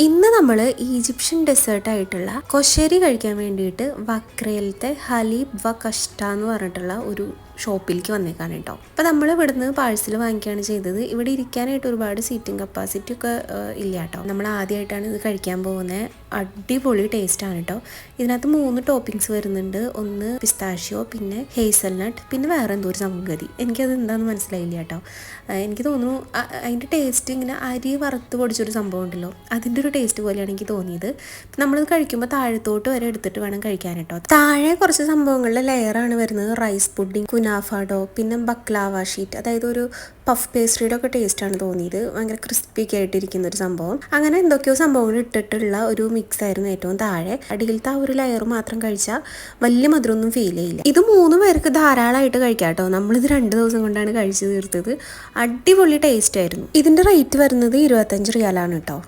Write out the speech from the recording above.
ഇന്ന് നമ്മൾ Egyptian desert ആയിട്ടുള്ള കൊശരി കഴിക്കാൻ വേണ്ടിയിട്ട് വക്രയിലത്തെ ഹലീബ് വ കഷ്ട എന്ന് പറഞ്ഞിട്ടുള്ള ഒരു ഷോപ്പിലേക്ക് വന്നേക്കാണ് കേട്ടോ. അപ്പോൾ നമ്മൾ ഇവിടുന്ന് പാഴ്സൽ വാങ്ങിക്കുകയാണ് ചെയ്തത്. ഇവിടെ ഇരിക്കാനായിട്ട് ഒരുപാട് സീറ്റിംഗ് കപ്പാസിറ്റി ഒക്കെ ഇല്ല കേട്ടോ. നമ്മൾ ആദ്യമായിട്ടാണ് ഇത് കഴിക്കാൻ പോകുന്നത് അടിപൊളി ടേസ്റ്റ് ആണ് കേട്ടോ. ഇതിനകത്ത് മൂന്ന് ടോപ്പിങ്സ് വരുന്നുണ്ട്. ഒന്ന് പിസ്താഷ്യോ പിന്നെ ഹേസൽനട്ട് പിന്നെ വേറെ എന്തോ ഒരു സംഗതി. എനിക്കത് എന്താണെന്ന് മനസ്സിലായില്ല കേട്ടോ. എനിക്ക് തോന്നുന്നു അതിന്റെ ടേസ്റ്റ് ഇങ്ങനെ അരി വറുത്ത് പൊടിച്ചൊരു സംഭവം ഉണ്ടല്ലോ. അതിന്റെ ഒരു ടേസ്റ്റ് പോലെയാണ് എനിക്ക് തോന്നിയത്. നമ്മളത് കഴിക്കുമ്പോൾ താഴത്തോട്ട് വരെ എടുത്തിട്ട് വേണം കഴിക്കാൻ കേട്ടോ. താഴെ കുറച്ച് സംഭവങ്ങളുടെ ലെയറാണ് വരുന്നത്. റൈസ് പുഡിംഗ് കുനാഫാഡോ പിന്നെ ബക്ലാവ ഷീറ്റ് അതായത് ഒരു പഫ് പേസ്ട്രിയുടെ ഒക്കെ ആണ് തോന്നിയത്. ഭയങ്കര ക്രിസ്പി ഒക്കെ ആയിട്ടിരിക്കുന്ന ഒരു സംഭവം. അങ്ങനെ എന്തൊക്കെയോ സംഭവങ്ങൾ ഇട്ടിട്ടുള്ള ഒരു മിക്സ് ആയിരുന്നു ഏറ്റവും താഴെ. അടിയിലത്തെ ആ ഒരു ലെയർ മാത്രം കഴിച്ചാൽ വലിയ മധുരമൊന്നും ഫീൽ ചെയ്യില്ല. ഇത് മൂന്ന് പേർക്ക് ധാരാളമായിട്ട് കഴിക്കാം കേട്ടോ. നമ്മളിത് രണ്ട് ദിവസം കൊണ്ടാണ് കഴിച്ചു തീർത്തത്. അടിപൊളി ടേസ്റ്റ് ആയിരുന്നു. ഇതിന്റെ റേറ്റ് വരുന്നത് ഇരുപത്തഞ്ച് റിയാലാണ് കേട്ടോ.